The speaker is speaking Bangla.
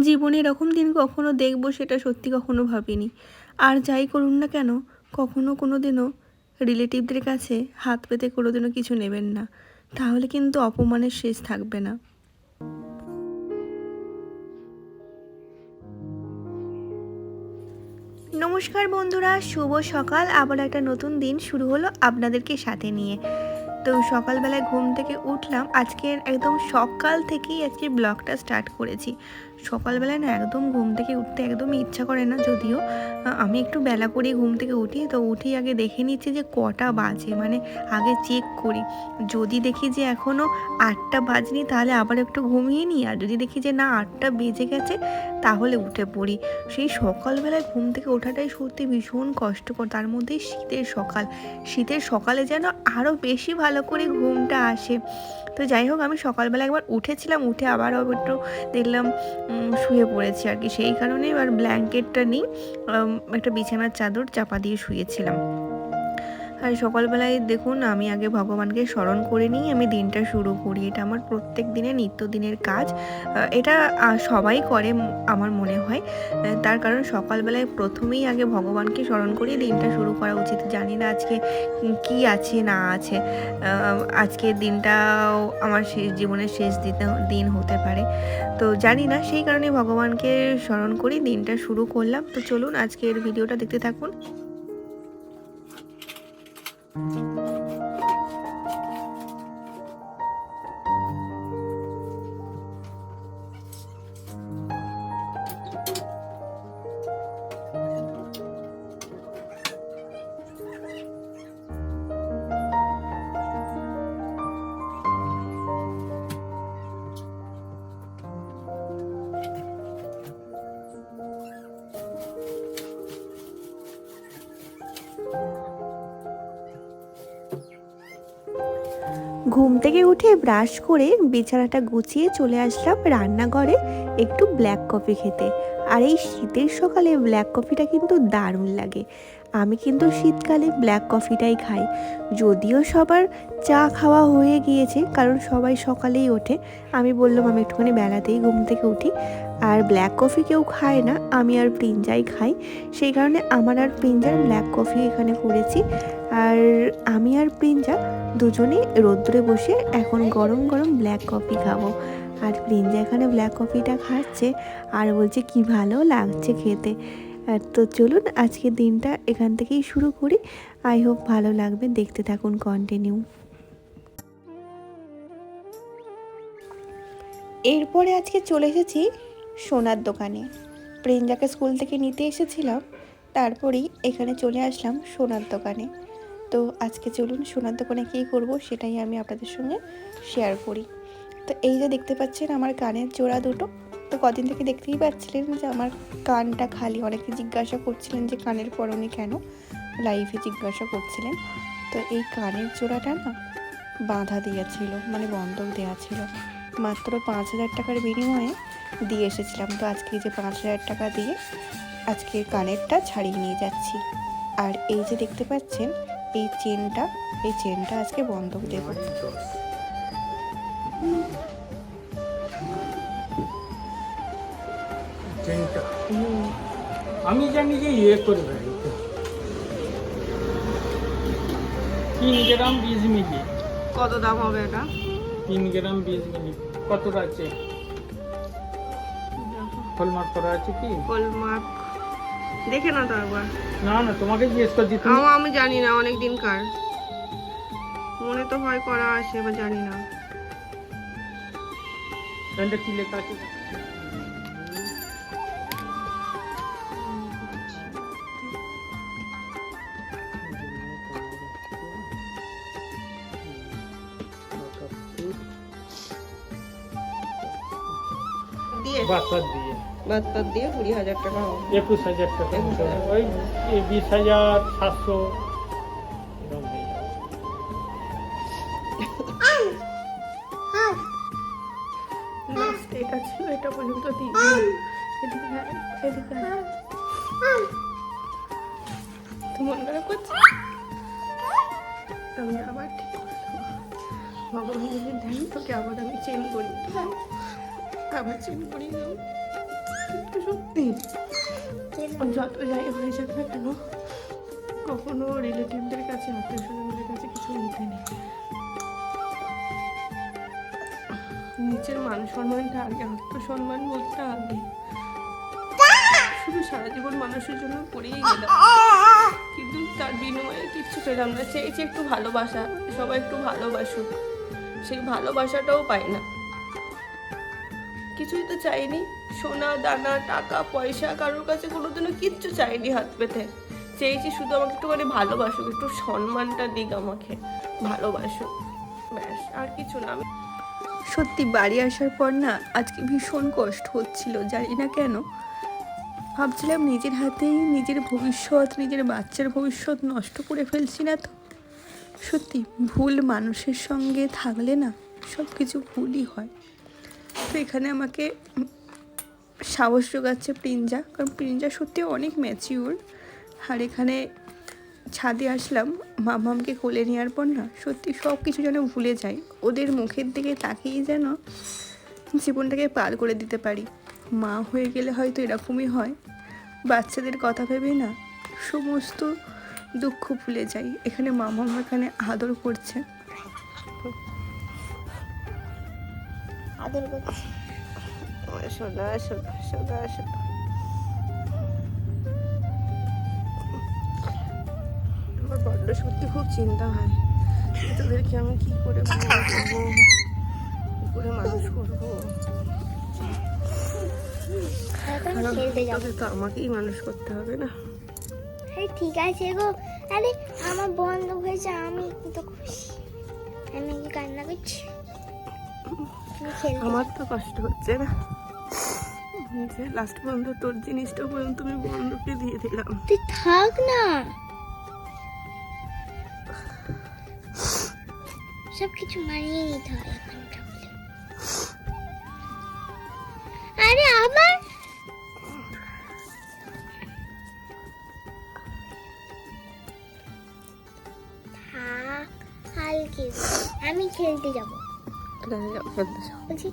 জীবনে এরকম দিন কখনো দেখব সেটা সত্যি কখনো ভাবিনি। আর যাই করুন না কেন, কখনো কোনো দিনও রিলেটিভদের কাছে হাত পেতে কোনো দিনও কিছু নেবেন না। তাহলে কিন্তু অপমানের শেষ থাকবে না। নমস্কার বন্ধুরা, শুভ সকাল। আবার একটা নতুন দিন শুরু হলো আপনাদেরকে সাথে নিয়ে। তো সকালবেলায় ঘুম থেকে উঠলাম। আজকে একদম সকাল থেকেই আজকে ব্লগটা স্টার্ট করেছি। সকালবেলায় না একদম ঘুম থেকে উঠতে একদমই ইচ্ছা করে না, যদিও আমি একটু বেলা করে ঘুম থেকে উঠি। তো উঠি আগে দেখে নিচ্ছি যে কটা বাজে মানে আগে চেক করি। যদি দেখি যে এখনও আটটা বাজনি, তাহলে আবার একটু ঘুমিয়ে নিই। আর যদি দেখি যে না, আটটা বেজে গেছে, তাহলে উঠে পড়ি। সেই সকালবেলায় ঘুম থেকে ওঠাটাই সত্যি ভীষণ কষ্টকর। তার মধ্যেই শীতের সকাল। শীতের সকালে যেন আরও বেশি ভালো করে ঘুমটা আসে। তো যাই হোক, আমি সকালবেলা একবার উঠেছিলাম, উঠে আবার একটু দেখলাম শুয়ে পড়েছি আর কি। সেই কারণে এবার ব্ল্যাঙ্কেটটা নিই একটা বিছানার চাদর চাপা দিয়ে শুয়েছিলাম। আর সকালবেলায় দেখুন আমি আগে ভগবানকে স্মরণ করে নিই আমি দিনটা শুরু করি। এটা আমার প্রত্যেক দিনের নিত্যদিনের কাজ এটা সবাই করে আমার মনে হয়। তার কারণ সকালবেলায় প্রথমেই আগে ভগবানকে স্মরণ করে দিনটা শুরু করা উচিত। জানি না আজকে কি আছে না আছে। আহ, আজকের দিনটাও আমার শেষ জীবনের শেষ দিতে- দিন হতে পারে। তো জানি না সেই কারণে ভগবানকে স্মরণ করি দিনটা শুরু করলাম। তো চলুন আজকের ভিডিওটা দেখতে থাকুন। Thank you. ঘুম থেকে উঠে ব্রাশ করে বিছানাটা গুছিয়ে চলে আসলাম রান্নাঘরে একটু ব্ল্যাক কফি খেতে। আর এই শীতের সকালে ব্ল্যাক কফিটা কিন্তু দারুণ লাগে। আমি কিন্তু শীতকালে ব্ল্যাক কফিটাই খাই। যদিও সবার চা খাওয়া হয়ে গিয়েছে, কারণ সবাই সকালেই ওঠে। আমি বললাম, আমি একটুখানি বেলাতেই ঘুম থেকে উঠি। আর ব্ল্যাক কফি কেউ খায় না, আমি আর প্রিঞ্জাই খাই। সেই কারণে আমার আর প্রিঞ্জার ব্ল্যাক কফি এখানে করেছি। আর আমি আর প্রিঞ্জা দুজনেই রোদ্দুরে বসে এখন গরম গরম ব্ল্যাক কফি খাব। আর প্রিঞ্জা এখানে ব্ল্যাক কফিটা খাচ্ছে, আর বলছে, কি ভালো লাগছে খেতে। আর তো চলুন, আজকের দিনটা এখান থেকেই শুরু করি। আই হোপ ভালো লাগবে, দেখতে থাকুন কন্টিনিউ এরপরে আজকে চলে এসেছি সোনার দোকানে। প্রিঞ্জাকে স্কুল থেকে নিতে এসেছিলাম, তারপরেই এখানে চলে আসলাম সোনার দোকানে। তো আজকে চলুন, সোনার দোকানে কী করব সেটাই আমি আপনাদের সঙ্গে শেয়ার করি। তো এই যে দেখতে পাচ্ছেন, আমার কানের জোড়া দুটো। তো কদিন থেকে দেখতেই পাচ্ছিলেন যে আমার কানটা খালি। অনেকে জিজ্ঞাসা করছিলেন যে কানের পরনে কেন? লাইভে জিজ্ঞাসা করছিলেন। তো এই কানের জোড়াটা না বাঁধা দিয়েছিল মানে বন্ধক দেওয়া ছিল। মাত্র পাঁচ হাজার টাকার বিনিময়ে দিয়ে এসেছিলাম। তো আজকে যে পাঁচ হাজার টাকা দিয়ে আজকে কানেরটা ছাড়িয়ে নিয়ে যাচ্ছি। আর এই যে দেখতে পাচ্ছেন, এই চেনটা এই চেনটা আজকে বন্ধক দেবো। আমি জানি যে ইয়ে করবে তিন গ্রাম বিশ মিলি কত দাম হবে এটা? তিন গ্রাম বিশ মিলি কতটা আছে? হলমার্ক করা আছে কি? হলমার্ক। দেখে না তো একবার। না না তোমাকে জিজ্ঞেস করছি তুমি আমি জানি না অনেক দিন কার। মনে তো হয় করা আছে এবার জানি না। কি লেখা আছে? দিয়ে? বাচ্চার দিয়ে। বাদ বাদ দিয়ে কুড়ি হাজার টাকা হবে। একুশ হাজার টাকা ওই বিশ হাজার সাতশো। লাস্ট এটা ছিল এটা পর্যন্ত দিই। এদিকে মন করছে? আমি আবার ঠিক ভগবান যদি দেন তোকে আবার আমি চেন করি। চেন করি দেবো সত্যি। যত যাই হয়ে যাক না কেন, কখনো রিলেটিভদের কাছে আত্মীয় স্বজনদের কাছে কিছু নিতে নেই। নিচের মান সম্মানটা আগে, আত্মসম্মান বলতে আগে। শুধু সারা জীবন মানুষের জন্য পড়েই গেলাম। কিন্তু তার বিনিময়ে কিচ্ছু পেলাম না। চেয়েছি একটু ভালোবাসা, সবাই একটু ভালোবাসুক। সেই ভালোবাসাটাও পাই না। কিছুই তো চাইনি। সোনা, দানা, টাকা, পয়সা, কারোর কাছে কোনোদিনও কিচ্ছু চাইনি হাত পেতে চেয়েছি শুধু আমাকে একটুখানি ভালোবাসুক, একটু সম্মানটা দিক আমাকে। ভালোবাসুক। ব্যাস, আর কিছু না। আমি সত্যি বাড়ি আসার পর না আজকে ভীষণ কষ্ট হচ্ছিল, জানি না কেন। ভাবছিলাম নিজের হাতেই নিজের ভবিষ্যৎ, নিজের বাচ্চার ভবিষ্যৎ নষ্ট করে ফেলছি না তো। সত্যি ভুল মানুষের সঙ্গে থাকলে না সব কিছু ভুলই হয়। তো এখানে আমাকে সাহস যোগাচ্ছে প্রিঞ্জা কারণ প্রিঞ্জা সত্যি অনেক ম্যাচিউর আর এখানে ছাদে আসলাম, মামামকে কোলে নেওয়ার পর না সত্যি সব কিছু যেন ভুলে যাই ওদের মুখের দিকে তাকিয়ে যেন জীবনটাকে পার করে দিতে পারি। মা হয়ে গেলে হয়তো এরকমই হয়। বাচ্চাদের কথা ভেবে না সমস্ত দুঃখ ভুলে যাই। এখানে মামাম এখানে আদর করছে। আদর করছি সোনা সোনা সোনা সোনা আমার বড্ড সত্যি খুব চিন্তা হয়। তোদেরকে আমি কি করে করব কি করে মানুষ করব? তো আমাকেই মানুষ করতে হবে না। আরে ঠিক আছে গো। আরে আমার বন্ধ হয়েছে আমি তো খুশি। আমি কি কান্না করছি। আমার তো কষ্ট হচ্ছে না। লাস্ট পর্যন্ত তোর জিনিসটা পর্যন্ত আমি বন্ধুকে দিয়ে দিলাম। তুই থাক না। সব কিছু মানিয়ে নিতে হয় আরে আবার আমি খেলতে যাব। খেলতে যাও খেলতে যাও বলছি